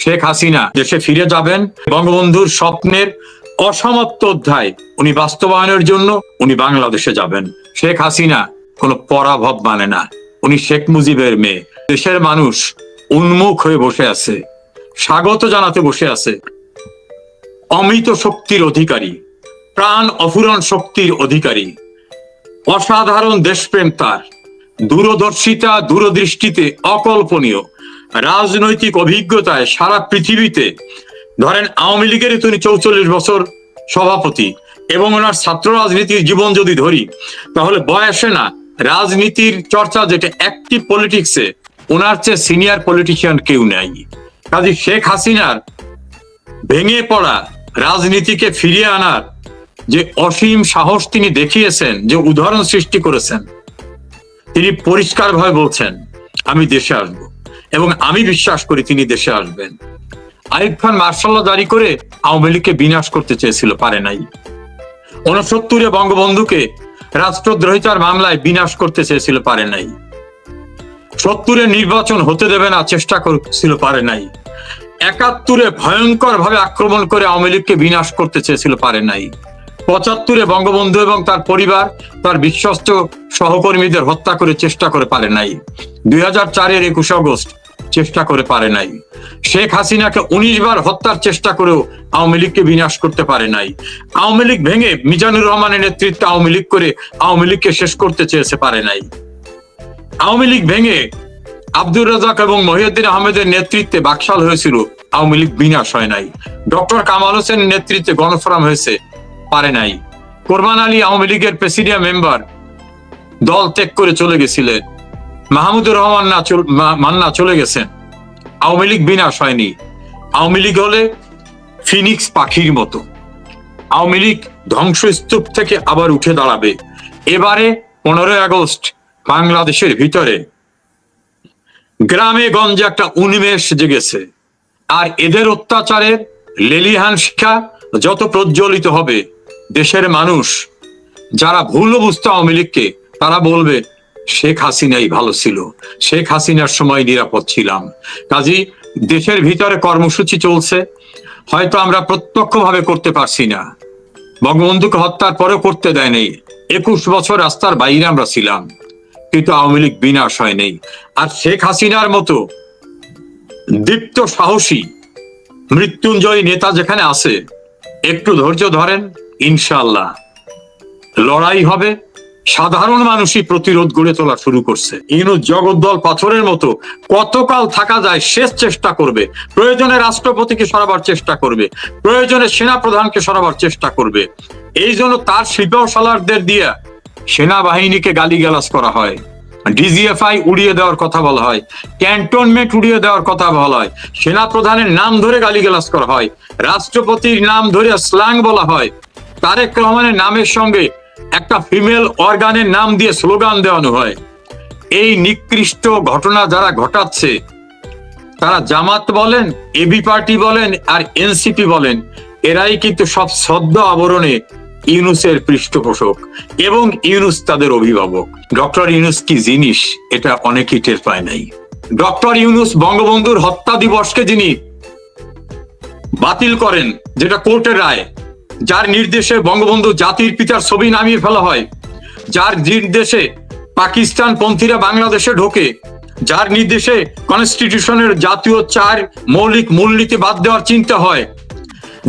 শেখ হাসিনা দেশে ফিরে যাবেন। বঙ্গবন্ধুর স্বপ্নের অসমাপ্ত অধ্যায়, উনি বাস্তবায়নের জন্য উনি বাংলাদেশে যাবেন। শেখ হাসিনা কোনো পরাভব মানে না। উনি শেখ মুজিবের মেয়ে। দেশের মানুষ উন্মুখ হয়ে বসে আছে, স্বাগত জানাতে বসে আছে। অমৃত শক্তির অধিকারী, প্রাণ অফুরন শক্তির অধিকারী, অসাধারণ দেশপ্রেম তার। দূরদর্শিতা, দূরদৃষ্টিতে অকল্পনীয়। রাজনৈতিক অভিজ্ঞতায় সারা পৃথিবীতে ধরেন আওয়ামী লীগের তিনি চৌচল্লিশ বছর সভাপতি এবং ওনার ছাত্র রাজনীতির জীবন যদি ধরি, তাহলে বয়সে না রাজনীতির চর্চা যেটা অ্যাক্টিভ পলিটিক্সে ওনার চেয়ে সিনিয়র পলিটিশিয়ান কেউ নেই। কাজে শেখ হাসিনার ভেঙে পড়া রাজনীতিকে ফিরিয়ে আনার যে অসীম সাহস তিনি দেখিয়েছেন, যে উদাহরণ সৃষ্টি করেছেন, তিনি পরিষ্কারভাবে বলছেন, আমি দেশে আসব। এবং আমি বিশ্বাস করি তিনি দেশে আসবেন। আইব খান মার্শাল্লাহ জারি করে আওয়ামী লীগকে বিনাশ করতে চেয়েছিল, পারে নাই। উনসত্তরে বঙ্গবন্ধুকে রাষ্ট্রদ্রোহিতার মামলায় বিনাশ করতে চেয়েছিল, পারে নাই। সত্তরে নির্বাচন হতে দেবে না, চেষ্টা করছিল, পারে নাই। একাত্তরে ভয়ঙ্কর ভাবে আক্রমণ করে আওয়ামী লীগকে বিনাশ করতে চেয়েছিল, পারে নাই। পঁচাত্তরে বঙ্গবন্ধু এবং তার পরিবার, তার বিশ্বস্ত সহকর্মীদের হত্যা করে চেষ্টা করে, পারে নাই। দুই হাজার চারের একুশে অগস্ট চেষ্টা করে পারে নাই। শেখ হাসিনাকে উনিশ বার হত্যার চেষ্টা করেও আওয়ামী লীগকে বিনাশ করতে পারে নাই। আওয়ামী লীগ ভেঙে মিজানুর রহমানের নেতৃত্বে আওয়ামী লীগ করে আওয়ামী লীগকে শেষ করতে চেয়েছে পারে নাই। আওয়ামী লীগ ভেঙে আব্দুর রাজাক এবং মহিউদ্দিন আহমেদের নেতৃত্বে বাকশাল হয়েছিল, আওয়ামী লীগ বিনাশ হয় নাই। ডক্টর কামাল হোসেন নেতৃত্বে গণফোরাম হয়েছে, পারে নাই। কোরবান আলী আওয়ামী লীগের প্রেসিডিয়াম মেম্বার দল ত্যাগ করে চলে গেছিলেন। মাহমুদুর রহমান না মান্না চলে গেছেন। আওয়ামী লীগ বিনাশ হয়নি। আওয়ামী লীগ হলে ফিনিক্স পাখির মতো। আওয়ামী লীগ ধ্বংসস্তূপ থেকে আবার উঠে দাঁড়াবে। এবারে পনেরোই আগস্ট বাংলাদেশের ভিতরে। গ্রামে গঞ্জে একটা উন্মেষ জেগেছে। আর এদের অত্যাচারের লেলিহান শিক্ষা যত প্রজ্বলিত হবে, দেশের মানুষ, যারা ভুল বুঝতো আওয়ামী লীগকে, তারা বলবে শেখ হাসিনাই ভালো ছিল। শেখ হাসিনার সময় নিরাপদ ছিলাম। কাজী, দেশের ভিতরে কর্মসূচি চলছে। হয়তো আমরা প্রত্যক্ষভাবে করতে পারছি না। বঙ্গবন্ধুকে হত্যার পরেও করতে দেয়নি। একুশ বছর রাস্তার বাইরে আমরা ছিলাম। কিন্তু আওয়ামী লীগ বিনাশ হয় হয়নি। আর শেখ হাসিনার মতো দীপ্ত সাহসী, মৃত্যুঞ্জয়ী নেতা যেখানে আছে, একটু ধৈর্য ধরেন ইনশাল্লাহ লড়াই হবে। সাধারণ মানুষই প্রতিরোধ গড়ে তোলা শুরু করছে। ইনু জগদ্দল পাথরের মতো কতকাল থাকা যায় শেষ চেষ্টা করবে। প্রয়োজনে রাষ্ট্রপতিকে সরাবার চেষ্টা করবে। প্রয়োজনে সেনা প্রধানকে সরাবার চেষ্টা করবে। এই জন্য তার শিল্পশালারদের দিয়ে সেনাবাহিনীকে গালিগালাজ করা হয়। ডিজিএফআই উড়িয়ে দেওয়ার কথা বলা হয়। ক্যান্টনমেন্ট উড়িয়ে দেওয়ার কথা বলা হয়। সেনা প্রধানের নাম ধরে গালিগালাজ করা হয়। রাষ্ট্রপতির নাম ধরে স্ল্যাং বলা হয়। তারেক রহমানের নামের সঙ্গে একটা ফিমেল অর্গানের নাম দিয়ে স্লোগান দেওয়ানো হয়। এই নিকৃষ্ট ঘটনা যারা ঘটাচ্ছে, তারা জামাত বলেন এবি পার্টি বলেন, আর এনসিপি বলেন, এরাই কিন্তু সব সদ্য আবরণে ইউনুসের পৃষ্ঠপোষক এবং ইউনুস তাদের অভিভাবক। ডক্টর ইউনুস কি জিনিস? এটা অনেকেই টের পায় নাই। ডক্টর ইউনুস বঙ্গবন্ধুর হত্যা দিবসকে যিনি বাতিল করেন, যেটা কোর্টের রায় যার নির্দেশে বঙ্গবন্ধু জাতির পিতার ছবি নামিয়ে ফেলা হয়, যার নির্দেশে পাকিস্তান পন্থীরা বাংলাদেশে ঢোকে, যার নির্দেশে কনস্টিটিউশনের জাতীয় চার মৌলিক মূলনীতি বাদ দেওয়ার চিন্তা হয়,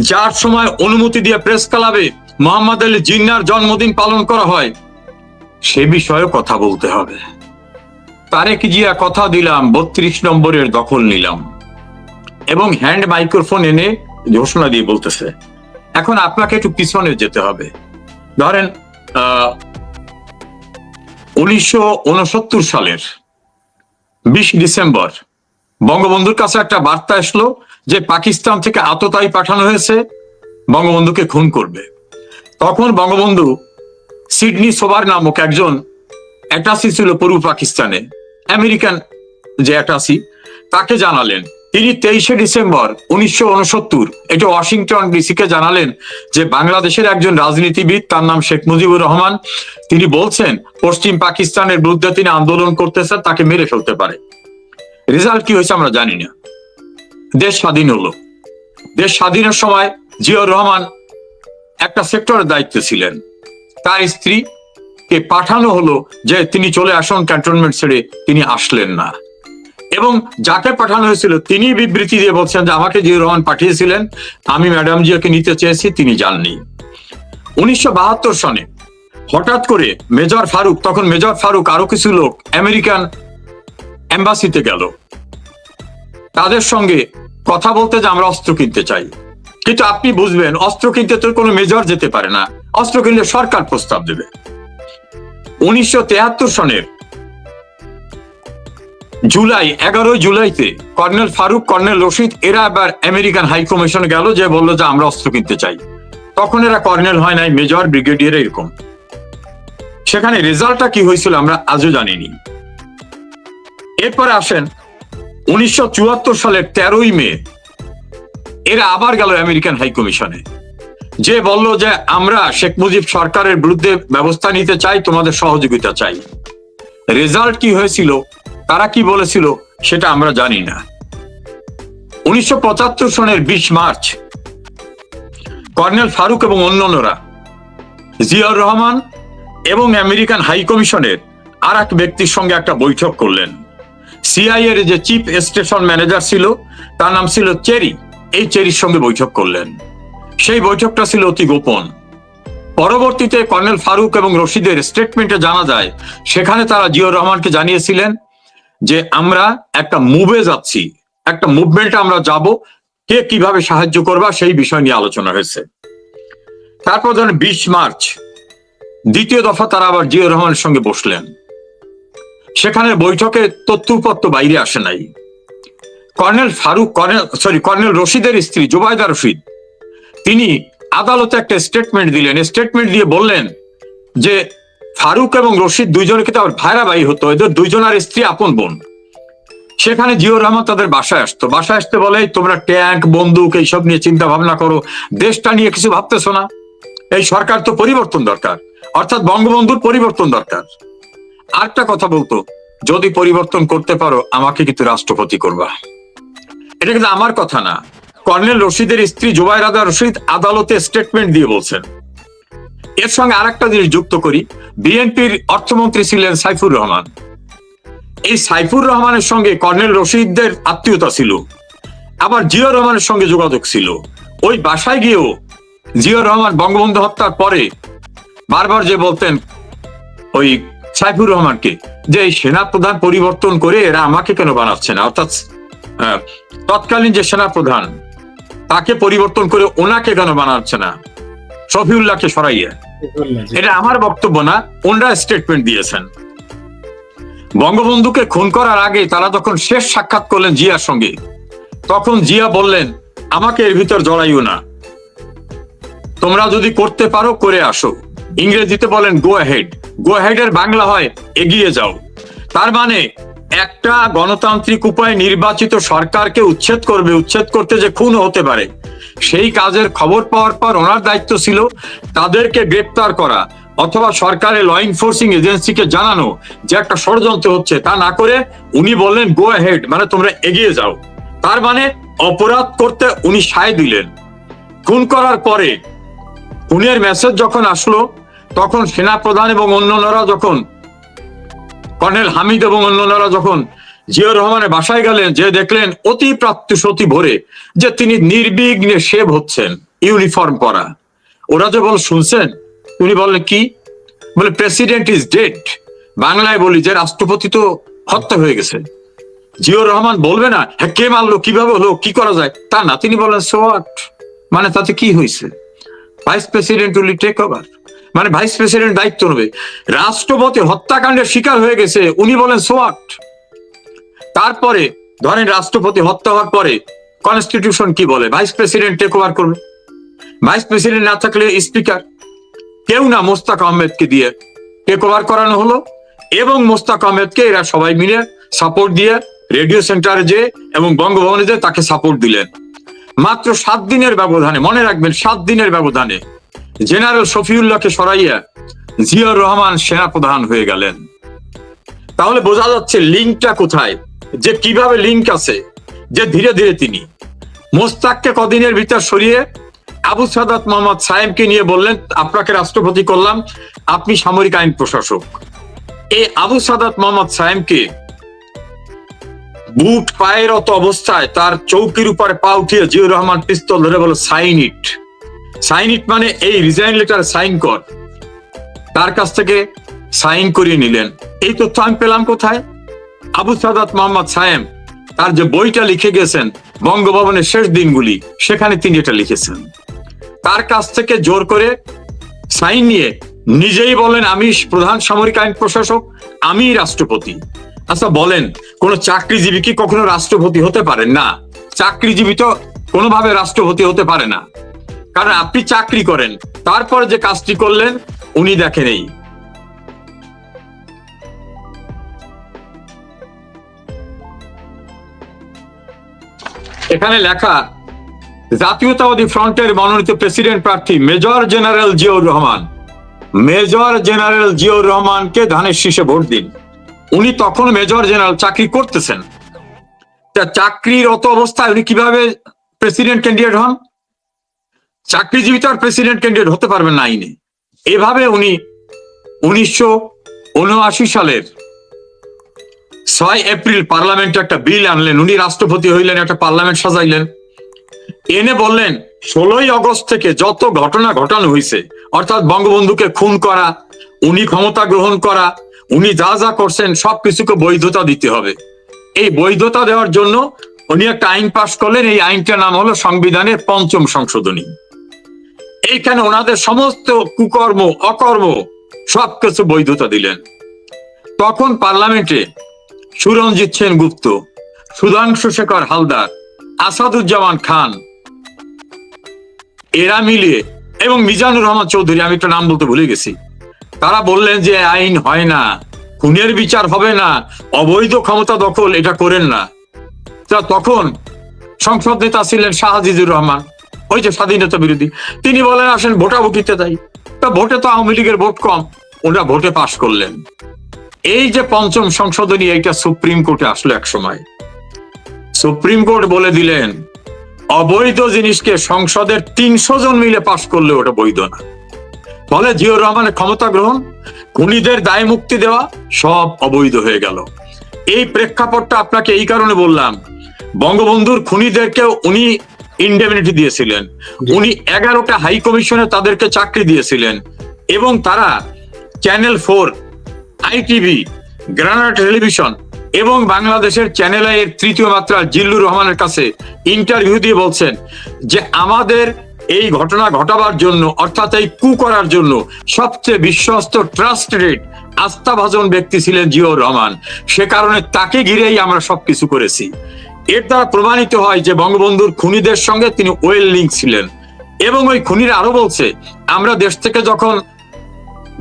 যার সময় অনুমতি দিয়ে প্রেস ক্লাবে মোহাম্মদ আলী জিন্নার জন্মদিন পালন করা হয়। সে বিষয়ে কথা বলতে হবে। তারেক জিয়া কথা দিলাম, বত্রিশ নম্বরের দখল নিলাম। এবং হ্যান্ড মাইক্রোফোন এনে ঘোষণা দিয়ে বলতেছে। এখন আপনাকে একটু পিছনে যেতে হবে। ধরেন উনিশশো উনসত্তর সালের বিশ ডিসেম্বর, বঙ্গবন্ধুর কাছে একটা বার্তা আসলো যে পাকিস্তান থেকে আততায়ী পাঠানো হয়েছে, বঙ্গবন্ধুকে খুন করবে। তখন বঙ্গবন্ধু সিডনি সোবার নামক একজন অ্যাটাসি ছিল পূর্ব পাকিস্তানে। আমেরিকান যে অ্যাটাসি, তাকে জানালেন তিনি তেইশে ডিসেম্বর উনিশশো এটা ওয়াশিংটন ডিসিকে জানালেন যে বাংলাদেশের একজন রাজনীতিবিদ, তার নাম শেখ মুজিবুর রহমান, তিনি বলছেন, পশ্চিম পাকিস্তানের বিরুদ্ধে তিনি আন্দোলন করতেছেন, তাকে মেরে ফেলতে পারে। রেজাল্ট কি হয়েছে আমরা জানি না। দেশ স্বাধীন হলো। দেশ স্বাধীনের সময় জিয়াউর রহমান একটা সেক্টরের দায়িত্বে ছিলেন। তার স্ত্রী কে পাঠানো হলো যে তিনি চলে আসুন ক্যান্টনমেন্ট ছেড়ে তিনি আসলেন না। এবং যাকে পাঠানো হয়েছিল, তিনি বিবৃতি দিয়ে বলছেন যে, আমাকে জিয়াউর রহমান পাঠিয়েছিলেন, আমি ম্যাডাম জিয়াকে নিতে চেয়েছি, তিনি যাননি। উনিশশো বাহাত্তর সনে হঠাৎ করে মেজর ফারুক, তখন মেজর ফারুক আরও কিছু লোক আমেরিকান এম্বাসিতে গেল। তাদের সঙ্গে কথা বলতে যে, আমরা অস্ত্র কিনতে চাই। কিন্তু আপনি বুঝবেন, অস্ত্র কিনতে তো কোনো মেজর যেতে পারে না। অস্ত্র কিনলে সরকার প্রস্তাব দেবে। উনিশশো সনের জুলাই, এগারোই জুলাইতে কর্নেল ফারুক, কর্নেল রশিদ, এরা আবার আমেরিকান হাই কমিশনে গেল যে বলল যে আমরা অস্ত্র কিনতে চাই। তখন এরা কর্নেল হয় নাই, মেজর, ব্রিগেডিয়ার এরকম। সেখানে রেজাল্টটা কি হয়েছিল আমরা আজও জানিনি। এরপরে আসেন উনিশশো সালের তেরোই মে। এরা আবার গেল আমেরিকান হাই কমিশনে। যে বলল যে আমরা শেখ মুজিব সরকারের বিরুদ্ধে ব্যবস্থা নিতে চাই, তোমাদের সহযোগিতা চাই। রেজাল্ট কি হয়েছিল? তারা কি বলেছিল সেটা আমরা জানি না। উনিশশো সনের বিশ মার্চ, কর্নেল ফারুক এবং অন্যান্যরা, জিয়াউর রহমান এবং আমেরিকান হাই কমিশনের আর এক ব্যক্তির সঙ্গে একটা বৈঠক করলেন। সিআই এর যে চিফ স্টেশন ম্যানেজার ছিল, তার নাম ছিল চেরি। এই চেরির সঙ্গে বৈঠক করলেন। সেই বৈঠকটা ছিল অতি গোপন। পরবর্তীতে কর্নেল ফারুক এবং রশিদের স্টেটমেন্টে জানা যায়, সেখানে তারা জিয়াউর রহমানকে জানিয়েছিলেন যে আমরা একটা মুভে যাচ্ছি, একটা মুভমেন্টে আমরা যাব, কে কীভাবে সাহায্য করবা সেই বিষয় নিয়ে আলোচনা হয়েছে। তারপর ধরেন বিশ মার্চ, দ্বিতীয় দফা তারা আবার জিয়াউর রহমানের সঙ্গে বসলেন। সেখানে বৈঠকে তথ্যপত্র বাইরে আসে নাই। Colonel Farooq, colonel sorry colonel রশিদের স্ত্রী জোবায়দা রশিদ, তিনি আদালতে একটা স্টেটমেন্ট দিলেন। স্টেটমেন্ট দিয়ে বললেন যে ফারুক এবং রশিদ দুইজনে কিন্তু আবার ভাইরা ভাই হতো, এদের দুইজনের স্ত্রী আপন বোন। সেখানে জিয়র রহমান তাদের বাসায় আসতো। বাসায় আসতে বলে তোমরা ট্যাঙ্ক, বন্দুক, এইসব নিয়ে চিন্তা ভাবনা করো। দেশটা নিয়ে কিছু ভাবতেছো না। এই সরকার তো পরিবর্তন দরকার। অর্থাৎ বঙ্গবন্ধুর পরিবর্তন দরকার। আরেকটা কথা বলতো, যদি পরিবর্তন করতে পারো, আমাকে কিন্তু রাষ্ট্রপতি করবা। এটা কিন্তু আমার কথা না। কর্নেল রশিদের স্ত্রী জুবাইরাদা রশিদ আদালতে স্টেটমেন্ট দিয়ে বলছেন এর সঙ্গে আরেকটা জিনিস যুক্ত করি, বিএনপির অর্থমন্ত্রী ছিলেন সাইফুর রহমান। এই সাইফুর রহমানের সঙ্গে কর্নেল রশিদদের আত্মীয়তা ছিল। আবার জিয়র রহমানের সঙ্গে যোগাযোগ ছিল। ওই বাসায় গিয়েও জিয়র রহমান বঙ্গবন্ধু হত্যার পরে বারবার যে বলতেন ওই সাইফুর রহমানকে যে এই সেনা প্রধান পরিবর্তন করে এরা আমাকে কেন বানাচ্ছে না? অর্থাৎ তৎকালীন যে সেনা প্রধান তাকে পরিবর্তন করে ওনাকে কেন বানাচ্ছে না? শফিউল্লাহকে সরাইয়ে। এটা আমার বক্তব্য না ওনারা স্টেটমেন্ট দিয়েছেন। বঙ্গবন্ধুকে খুন করার আগে তারা যখন শেষ সাক্ষাৎ করলেন জিয়ার সঙ্গে তখন জিয়া বললেন আমাকে এর ভিতর জড়াইও না। তোমরা যদি করতে পারো করে আসো। ইংরেজিতে বলেন গো হেড গো হেড এর বাংলা হয় এগিয়ে যাও। তার মানে একটা গণতান্ত্রিক উপায়ে নির্বাচিত সরকারকে উচ্ছেদ করবে, উচ্ছেদ করতে যে খুন হতে পারে, সেই কাজের খবর পাওয়ার পর ওনার দায়িত্ব ছিল তাদেরকে গ্রেপ্তার করা অথবা সরকারের ল এনফোর্সিং এজেন্সিকে জানানো যে একটা ষড়যন্ত্র হচ্ছে। তা না করে উনি বললেন গো হেড মানে তোমরা এগিয়ে যাও। তার মানে অপরাধ করতে উনি সায় দিলেন। খুন করার পরে খুনের মেসেজ যখন আসলো, তখন সেনা প্রধান এবং অন্যান্যরা যখন কর্নেল হামিদ এবং অন্যান্যরা যখন জিয়র রহমানের বাসায় গেলেন, যে দেখলেন অতি প্রাত্যসতি ভরে যে তিনি নির্বিঘ্নে সেভ হচ্ছেন, ইউনিফর্ম পরা। ওরা যে বল শুনছেন, উনি বললেন, কি? বলে, প্রেসিডেন্ট ইজ ডেড। বাংলায় বলি যে রাষ্ট্রপতি তো হত্যা হয়ে গেছে। জিয়র রহমান বলবে না হ্যাঁ কে মারলো, কীভাবে হলো, কি করা যায়? তা না, তিনি বলেন সোয়াট মানে তাতে কি হয়েছে vice president will take over. মানে ভাইস প্রেসিডেন্ট দায়িত্ব নেবে। রাষ্ট্রপতি হত্যাকাণ্ডের শিকার হয়ে গেছে, উনি বলেন সোয়াট তারপরে, ধরেন রাষ্ট্রপতি হত্যা হওয়ার পরে, কনস্টিটিউশন কি বলে? ভাইস প্রেসিডেন্ট টেক ওভার করবে। ভাইস প্রেসিডেন্ট না থাকলে স্পিকার? কেউ না মোস্তাক আহমেদকে দিয়ে টেক ওভার করানো হলো এবং মোস্তাক আহমেদকে এরা সবাই মিলে সাপোর্ট দিয়ে রেডিও সেন্টারে যে এবং বঙ্গভবনে যে তাকে সাপোর্ট দিলেন। মাত্র সাত দিনের ব্যবধানে, মনে রাখবেন, সাত দিনের ব্যবধানে জেনারেল শফিউল্লাহকে সরাইয়া জিয়াউর রহমান সেনাপ্রধান হয়ে গেলেন। তাহলে বোঝা যাচ্ছে লিঙ্কটা কোথায়, যে কীভাবে লিঙ্ক আছে, যে ধীরে ধীরে তিনি। মোস্তাককে কদিনের ভিতর সরিয়ে আবু সাদাত মোহাম্মদ সাহেবকে নিয়ে বললেন, আপনাকে রাষ্ট্রপতি করলাম, আপনি সামরিক আইন প্রশাসক। এই আবু সাদাত মোহাম্মদ সাহেবকে বুট পায়েরত অবস্থায় তার চৌকির উপরে পা উঠিয়ে জিয়ুর রহমান পিস্তল ধরে বলো, সাইন ইট। সাইন ইট মানে এই রিজাইন লেটার সাইন কর। তার কাছ থেকে সাইন করিয়ে নিলেন। এই তথ্য আমি পেলাম কোথায়? আবু সাদাত মোহাম্মদ সায়েম তার যে বইটা লিখে গেছেন বঙ্গভবনের শেষ দিনগুলি, সেখানে তিনি এটা লিখেছেন। তার কাছ থেকে জোর করে সাইন নিয়ে নিজেই বলেন, আমি প্রধান সামরিক আইন প্রশাসক, আমি রাষ্ট্রপতি। আচ্ছা বলেন, কোন চাকরিজীবী কি কখনো রাষ্ট্রপতি হতে পারেন? না। চাকরিজীবী তো কোনোভাবে রাষ্ট্রপতি হতে পারে না। কারণ আপনি চাকরি করেন। তারপর যে কাজটি করলেন, উনি দেখেন এই। এখানে লেখা, জাতীয়তাবাদী ফ্রন্টের মনোনীত প্রেসিডেন্ট প্রার্থী major general Ziaur Rahman. Major general Ziaur রহমানকে ধানের শীষে ভোট দিন। উনি তখন মেজর জেনারেল চাকরি করতেছেন। তা চাকরিরত অবস্থায় উনি কীভাবে প্রেসিডেন্ট ক্যান্ডিডেট হন? চাকরিজীবী তো আর প্রেসিডেন্ট ক্যান্ডিডেট হতে পারবেন না আইনে। এভাবে উনি উনিশশো উনআশি সালের ছয় এপ্রিল পার্লামেন্টে একটা বিল আনলেন। উনি রাষ্ট্রপতি হইলেন, একটা পার্লামেন্ট সাজাইলেন। এনে বললেন, ষোলোই আগস্ট থেকে যত ঘটনা ঘটানো হয়েছে অর্থাৎ বঙ্গবন্ধুকে খুন করা, উনি ক্ষমতা গ্রহণ করা, উনি যা যা করছেন সবকিছুকে বৈধতা দিতে হবে। এই বৈধতা দেওয়ার জন্য উনি একটা আইন পাশ করলেন। এই আইনটার নাম হলো সংবিধানের পঞ্চম সংশোধনী। এইখানে ওনাদের সমস্ত কুকর্ম, অকর্ম সবকিছু বৈধতা দিলেন। তখন পার্লামেন্টে সুরঞ্জিত সেন গুপ্ত, সুধাংশু শেখর হালদার, আসাদুজ্জামান খান, এরা মিলিয়ে এবং মিজানুর রহমান চৌধুরী, আমি একটা নাম বলতে ভুলে গেছি, তারা বললেন যে আইন হয় না, খুনের বিচার হবে না, অবৈধ ক্ষমতা দখল, এটা করেন না। তা তখন সংসদ নেতা ছিলেন শাহাজিজুর রহমান। ওই যে স্বাধীনতা বিরোধী। তিনি বলেন, আসেন ভোটাভুটিতে যাই। তা ভোটে তো আওয়ামী লীগের ভোট কম। ওরা ভোটে পাশ করলেন। এই যে পঞ্চম সংশোধনী এইটা সুপ্রিম কোর্টে আসলো এক সময়। সুপ্রিম কোর্ট বলে দিলেন, অবৈধ জিনিসকে সংসদের তিনশো জন মিলে পাশ করলে ওটা বৈধ না। ফলে জিয়র রহমানের ক্ষমতা গ্রহণ, খুনিদের দায় মুক্তি দেওয়া, সব অবৈধ হয়ে গেল। এই প্রেক্ষাপটটা আপনাকে এই কারণে বললাম, বঙ্গবন্ধুর খুনিদেরকে উনি ইন্ডেমিনিটি দিয়েছিলেন। উনি এগারোটা হাই কমিশনে তাদেরকে চাকরি দিয়েছিলেন এবং তারা channel four ITV Granada television এবং বাংলাদেশের চ্যানেল এর তৃতীয় মাত্রা জিল্লুর রহমানের কাছে ইন্টারভিউ দিয়ে বলছেন যে আমাদের এই ঘটনা ঘটাবার জন্য অর্থাৎ এই কু করার জন্য সবচেয়ে বিশ্বস্ত ট্রাস্টেড আস্থাভাজন ব্যক্তি ছিলেন জিয়র রহমান। সে কারণে তাকে ঘিরেই আমরা সবকিছু করেছি। এর দ্বারা প্রমাণিত হয় যে বঙ্গবন্ধুর খুনিদের সঙ্গে তিনি ওয়েল লিঙ্ক ছিলেন। এবং ওই খুনিরা আরও বলছে, আমরা দেশ থেকে যখন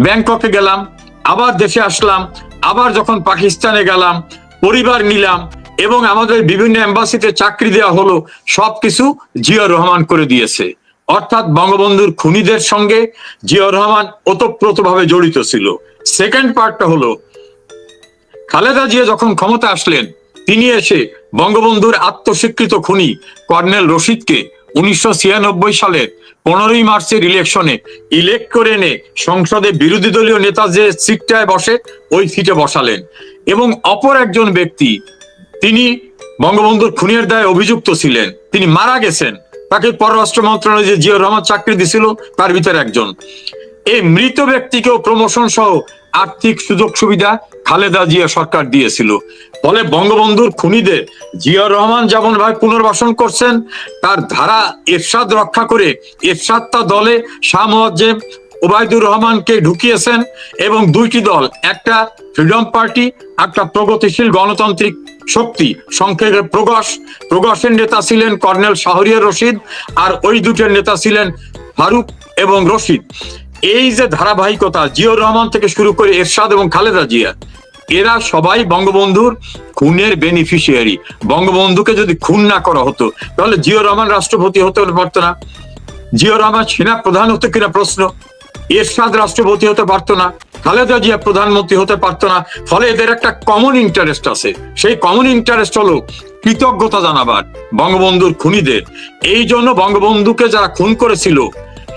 ব্যাংককে গেলাম, আবার দেশে আসলাম, আবার যখন পাকিস্তানে গেলাম, পরিবার নিলাম এবং আমাদের বিভিন্ন এম্বাসিতে চাকরি দেওয়া হলো, সবকিছু জিয়াউর রহমান করে দিয়েছে। অর্থাৎ বঙ্গবন্ধুর খুনিদের সঙ্গে জিয়াউর রহমান ওতপ্রোতভাবে জড়িত ছিল। সেকেন্ড পার্টটা হলো, খালেদা জিয়া যখন ক্ষমতা আসলেন তিনি এসে বঙ্গবন্ধুর আত্মস্বীকৃত খুনি কর্নেল রশিদকে উনিশশো সালের পনেরোই মার্চের ইলেকশনে ইলেক্ট করে এনে সংসদে বিরোধী দলীয় নেতা যে সিটটায় বসে, ওই সিটে বসালেন। এবং অপর একজন ব্যক্তি, তিনি বঙ্গবন্ধুর খুনের দায়ে অভিযুক্ত ছিলেন। তিনি মারা গেছেন। তাকে পররাষ্ট্র মন্ত্রণালয়ে যে জিয়া রহমান চাকরি দিছিল, তার ভিতরে একজন। এই মৃত ব্যক্তিকেও প্রমোশন সহ আর্থিক সুযোগ সুবিধা খালেদা জিয়া সরকার দিয়েছিল। ফলে বঙ্গবন্ধুর খুনিদের জিয়াউর রহমান যেমন ভাই পুনর্বাসন করছেন, তার ধারা এরশাদ রক্ষা করে এরশাদ তা দলে শাহ ওবায়দুর রহমানকে ঢুকিয়েছেন এবং দুইটি দল, একটা ফ্রিডম পার্টি, একটা প্রগতিশীল গণতান্ত্রিক শক্তি সংক্ষেপে প্রগস প্রগসের নেতা ছিলেন কর্নেল শাহরিয়ার রশিদ আর ওই দুটের নেতা ছিলেন ফারুক এবং রশিদ। এই যে ধারাবাহিকতা জিয়র রহমান থেকে শুরু করে এরশাদ এবং খালেদা জিয়া, এরা সবাই বঙ্গবন্ধুর খুনের বেনিফিশিয়ারি বঙ্গবন্ধুকে যদি খুন না করা হতো, তাহলে জিয়র রহমান রাষ্ট্রপতি হতে পারতো না। জিয়র রহমান সেনা প্রধান হতো কিনা প্রশ্ন। এরশাদ রাষ্ট্রপতি হতে পারতো না, খালেদা জিয়া প্রধানমন্ত্রী হতে পারতো না। ফলে এদের একটা কমন ইন্টারেস্ট আছে। সেই কমন ইন্টারেস্ট হলো কৃতজ্ঞতা জানাবার, বঙ্গবন্ধুর খুনিদের। এই জন্য বঙ্গবন্ধুকে যারা খুন করেছিল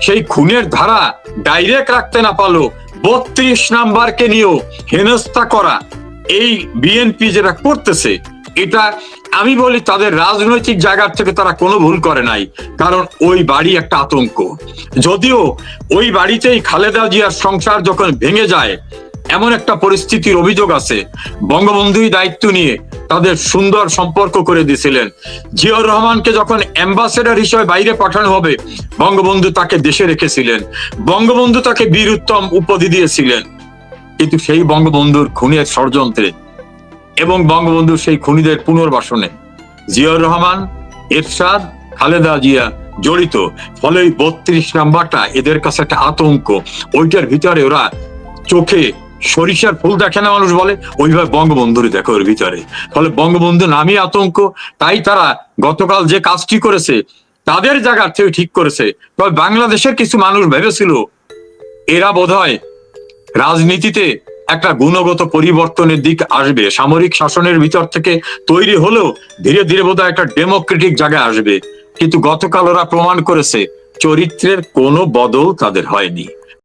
সেই খুনের ধারা ডাইরেক্ট রাখতে না পারল, বত্রিশ নাম্বারকে নিয়েও হেনস্থা করা এই বিএনপি যেটা করতেছে, এটা আমি বলি তাদের রাজনৈতিক জায়গার থেকে তারা কোনো ভুল করে নাই, কারণ ওই বাড়ি একটা আতঙ্ক। যদিও ওই বাড়িতেই খালেদা জিয়ার সংসার যখন ভেঙে যায়, এমন একটা পরিস্থিতির অভিযোগ আছে। বঙ্গবন্ধুই দায়িত্ব নিয়ে তাদের সুন্দর সম্পর্ক করে দিয়েছিলেন। জিয়াউর রহমানকে যখন অ্যাম্বাসেডর হিসেবে বাইরে পাঠানো হবে, বঙ্গবন্ধু তাকে দেশে রেখেছিলেন। বঙ্গবন্ধু তাকে বীর উত্তম উপাধি দিয়েছিলেন। কিন্তু সেই বঙ্গবন্ধুর খুনের ষড়যন্ত্রে এবং বঙ্গবন্ধুর সেই খুনিদের পুনর্বাসনে জিয়াউর রহমান, এরশাদ, খালেদা জিয়া জড়িত। ফলে ওই বত্রিশ নাম্বারটা এদের কাছে একটা আতঙ্ক। ওইটার ভিতরে ওরা চোখে সরিষার ফুল দেখে না মানুষ বলে? ওইভাবে বঙ্গবন্ধুরই দেখে ওর ভিতরে ফলে বঙ্গবন্ধু নামই আতঙ্ক, তাই তারা গতকাল যে কাজটি করেছে, তাদের জায়গার থেকে ঠিক করেছে। তবে বাংলাদেশের কিছু মানুষ ভেবেছিল, এরা বোধহয় রাজনীতিতে একটা গুণগত পরিবর্তনের দিক আসবে। সামরিক শাসনের ভিতর থেকে তৈরি হলেও ধীরে ধীরে বোধহয় একটা ডেমোক্রেটিক জায়গায় আসবে। কিন্তু গতকাল ওরা প্রমাণ করেছে, চরিত্রের কোনো বদল তাদের হয়নি।